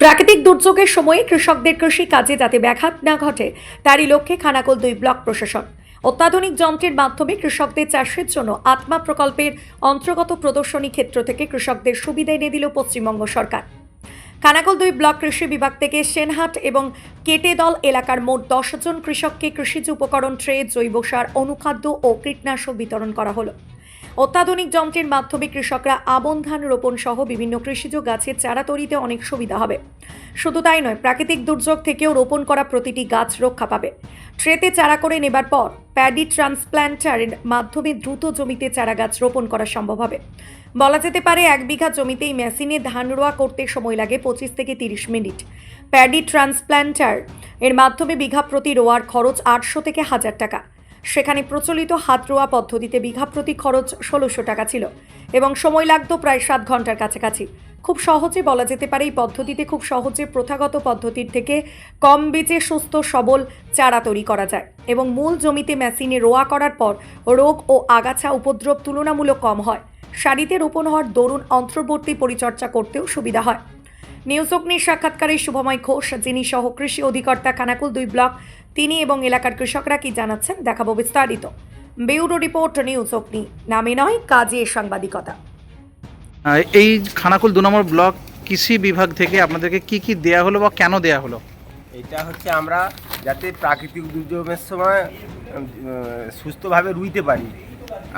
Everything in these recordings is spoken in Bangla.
প্রাকৃতিক দুর্যোগের সময়ে কৃষকদের কৃষি কাজে যাতে ব্যাঘাত না ঘটে, তারই লক্ষ্যে খানাকুল দুই ব্লক প্রশাসন। অত্যাধুনিক যন্ত্রের মাধ্যমে কৃষকদের চাষের জন্য আত্মা প্রকল্পের অন্তর্গত প্রদর্শনী ক্ষেত্র থেকে কৃষকদের সুবিধা এনে দিল পশ্চিমবঙ্গ সরকার। খানাকুল দুই ব্লক কৃষি বিভাগ থেকে সেনহাট এবং কেটেদল এলাকার মোট দশ জন কৃষককে কৃষিজ উপকরণ, ট্রে, জৈব সার, অনুখাদ্য ও কীটনাশক বিতরণ করা হলো। অত্যাধুনিক যন্ত্রের মাধ্যমে কৃষকরা আমন ধান রোপণ সহ বিভিন্ন কৃষিজ গাছের চারা তৈরিতে অনেক সুবিধা হবে। শুধু তাই নয়, প্রাকৃতিক দুর্যোগ থেকেও রোপণ করা প্রতিটি গাছ রক্ষা পাবে। ট্রেতে চারা করে নেবার পর প্যাডি ট্রান্সপ্ল্যান্টারের মাধ্যমে দ্রুত জমিতে চারা গাছ রোপণ করা সম্ভব হবে। বলা যেতে পারে, এক বিঘা জমিতেই মেশিনে ধান রোয়া করতে সময় লাগে পঁচিশ থেকে তিরিশ মিনিট। প্যাডি ট্রান্সপ্ল্যান্টার এর মাধ্যমে বিঘা প্রতি রোয়ার খরচ আটশো থেকে হাজার টাকা। সেখানে প্রচলিত হাত রোয়া পদ্ধতিতে বিঘা প্রতি খরচ ষোলোশো টাকা ছিল এবং সময় লাগতো প্রায় সাত ঘণ্টার কাছাকাছি। খুব সহজে বলা যেতে পারে এই পদ্ধতিতে খুব সহজে প্রথাগত পদ্ধতির থেকে কম বীজে সুস্থ সবল চারা তৈরি করা যায় এবং মূল জমিতে মেশিনে রোয়া করার পর রোগ ও আগাছা উপদ্রব তুলনামূলক কম হয়। সারিতে রোপণ হওয়ার দরুন অন্তর্বর্তী পরিচর্যা করতেও সুবিধা হয়। নিউজ অগ্নির সাক্ষাৎকারে শুভময় ঘোষ যিনি সহ কৃষি অধিকর্তা খানাকুল দুই ব্লক তিনি এবং এলাকার কৃষকরা কি জানাচ্ছেন দেখাবো বিস্তারিত। ব্যুরো রিপোর্ট নিউজ অগ্নি। নামে নয় কাজে সাংবাদিকতা। এই খানাকুল দু নম্বর ব্লক কৃষি বিভাগ থেকে আপনাদেরকে কি কি দেয়া হলো বা কেন দেয়া হলো? এটা হচ্ছে আমরা যাতে প্রাকৃতিক দুর্যোগের সময় সুস্থভাবে রুইতে পারি।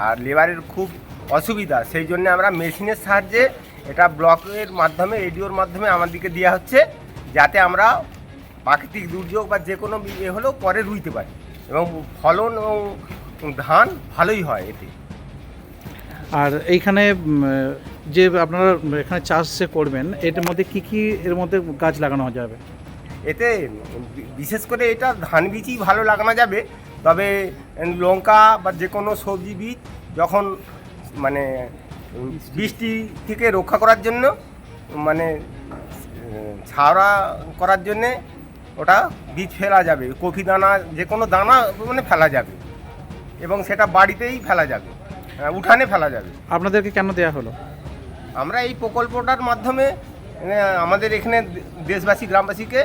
আর লেবারের খুব অসুবিধা সেই জন্য আমরা মেশিনের সাহায্যে এটা ব্লকের মাধ্যমে রেডিওর মাধ্যমে আমাদেরকে দেওয়া হচ্ছে যাতে আমরা প্রাকৃতিক দুর্যোগ বা যে কোনো ইয়ে হলেও পরে রুইতে পারি। এবং ফলন এবং ধান ভালোই হয় এতে। আর এইখানে যে আপনারা এখানে চাষ যে করবেন এটার মধ্যে কি কি এর মধ্যে গাছ লাগানো যাবে? এতে বিশেষ করে এটা ধান বীজই ভালো লাগানো যাবে তবে লঙ্কা বা যে কোনো সবজি বীজ যখন মানে বৃষ্টি থেকে রক্ষা করার জন্য মানে ছাওড়া করার জন্যে ওটা বীজ ফেলা যাবে কফি দানা যে কোনো দানা মানে ফেলা যাবে এবং সেটা বাড়িতেই ফেলা যাবে উঠানে ফেলা যাবে। আপনাদেরকে কেন দেয়া হলো? আমরা এই প্রকল্পটার মাধ্যমে আমাদের এখানে দেশবাসী গ্রামবাসীকে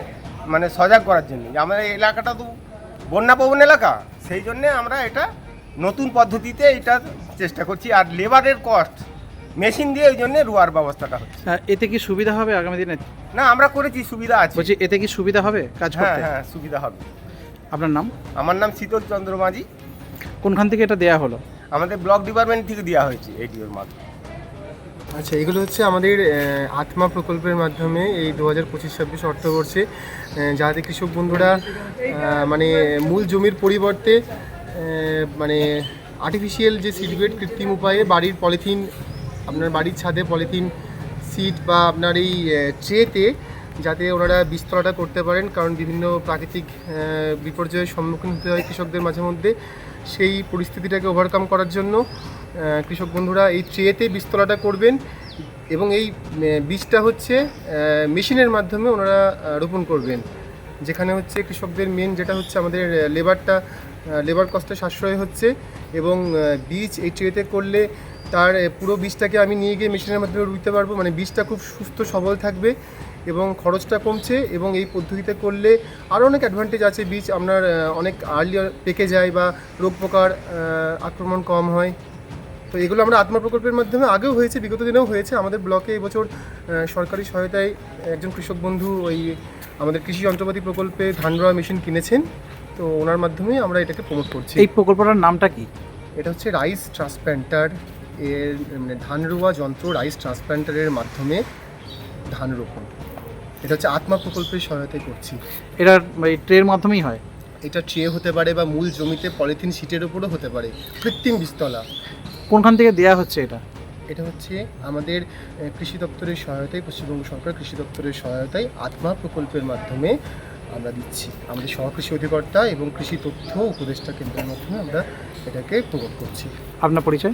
মানে সজাগ করার জন্য আমাদের এলাকাটা তো বন্যাপ্রবণ এলাকা সেই জন্যে আমরা এটা নতুন পদ্ধতিতে এটা চেষ্টা করছি আর লেবারের কস্ট মেশিন দিয়ে ওই জন্য রুয়ার ব্যবস্থাটা হচ্ছে। এতে কি সুবিধা হবে আগামী দিনে? না আমরা করেছি সুবিধা আছে। বলছি এতে কি সুবিধা হবে কাজ হ্যাঁ করতে? হ্যাঁ সুবিধা হবে। আপনার নাম? আমার নাম শীতল চন্দ্র মাঝি। কোনখান থেকে এটা দেয়া হলো? আমাদের ব্লক ডিপার্টমেন্ট থেকে দেওয়া হয়েছে এডিওর মাধ্যমে। আচ্ছা এগুলো হচ্ছে আমাদের আত্মা প্রকল্পের মাধ্যমে এই দু হাজার পঁচিশ ছাব্বিশ অর্থবর্ষে যাতে কৃষক বন্ধুরা মানে মূল জমির পরিবর্তে মানে আর্টিফিশিয়াল যে সিডবেড কৃত্রিম উপায়ে বাড়ির পলিথিন আপনার বাড়ির ছাদে পলিথিন সিট বা আপনার এই ট্রেতে যাতে ওনারা বীজতলাটা করতে পারেন, কারণ বিভিন্ন প্রাকৃতিক বিপর্যয়ের সম্মুখীন হতে হয় কৃষকদের মাঝে মধ্যে, সেই পরিস্থিতিটাকে ওভারকাম করার জন্য কৃষক বন্ধুরা এই ট্রেতে বীজতলাটা করবেন এবং এই বীজটা হচ্ছে মেশিনের মাধ্যমে ওনারা রোপণ করবেন, যেখানে হচ্ছে কৃষকদের মেন যেটা হচ্ছে আমাদের লেবারটা লেবার কস্টে সাশ্রয় হচ্ছে এবং বীজ এই ট্রেতে করলে তার পুরো বীজটাকে আমি নিয়ে গিয়ে মেশিনের মাধ্যমে রুইতে পারব। মানে বীজটা খুব সুস্থ সবল থাকবে এবং খরচটা কমছে এবং এই পদ্ধতিতে করলে আরও অনেক অ্যাডভান্টেজ আছে বীজ। আপনার অনেক আর্লি পেকে যায় বা রোগ পোকার আক্রমণ কম হয়। তো এগুলো আমরা আত্মা প্রকল্পের মাধ্যমে আগেও হয়েছে বিগত দিনেও হয়েছে। আমাদের ব্লকে এবছর সরকারি সহায়তায় একজন কৃষক বন্ধু ওই আমাদের কৃষি যন্ত্রপাতি প্রকল্পে ধান রোয়া মেশিন কিনেছেন। তো ওনার মাধ্যমেই আমরা এটাকে প্রমোট করছি। এই প্রকল্পটার নামটা কি? এটা হচ্ছে রাইস ট্রান্সপ্ল্যান্টার এর মানে ধান রোয়া যন্ত্র রাইস ট্রান্সপ্ল্যান্টারের মাধ্যমে ধান রোপণ। এটা হচ্ছে আত্মা প্রকল্পের সহায়তায় করছি। এটা এই ট্রের মাধ্যমেই হয়? এটা ট্রে হতে পারে বা মূল জমিতে পলিথিন শিটের উপরও হতে পারে। কৃত্রিম বীজতলা। কোনখান থেকে দেয়া হচ্ছে এটা? এটা হচ্ছে আমাদের কৃষি দপ্তরের সহায়তায় পশ্চিমবঙ্গ সরকার কৃষি দপ্তরের সহায়তায় আত্মা প্রকল্পের মাধ্যমে আমরা দিচ্ছি। আমাদের সহকৃষি অধিকর্তা এবং কৃষি তথ্য উপদেষ্টা কেন্দ্রের মাধ্যমে আমরা এটাকে প্রমোট করছি। আপনার পরিচয়?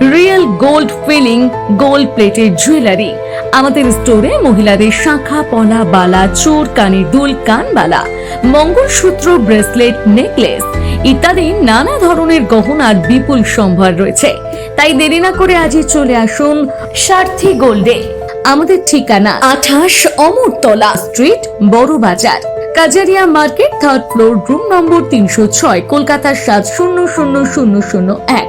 রিয়েল গোল্ড ফিলিং গোল্ড প্লেটের জুয়েলারি আমাদের স্টোরে মহিলাদের শাখা, পলা, বালা, চোর, কানের দুল, কানবালা, মঙ্গলসূত্র ব্রেসলেট নেকলেস ইত্যাদি নানা ধরনের গহনার বিপুল সম্ভার রয়েছে। তাই দেরি না করে আজই চলে আসুন সারথি গোল্ডে। আমাদের ঠিকানা আঠাশ Amartala street, Burrabazar, Kajaria market third floor room number তিনশো ছয় কলকাতা সাত শূন্য শূন্য শূন্য শূন্য এক।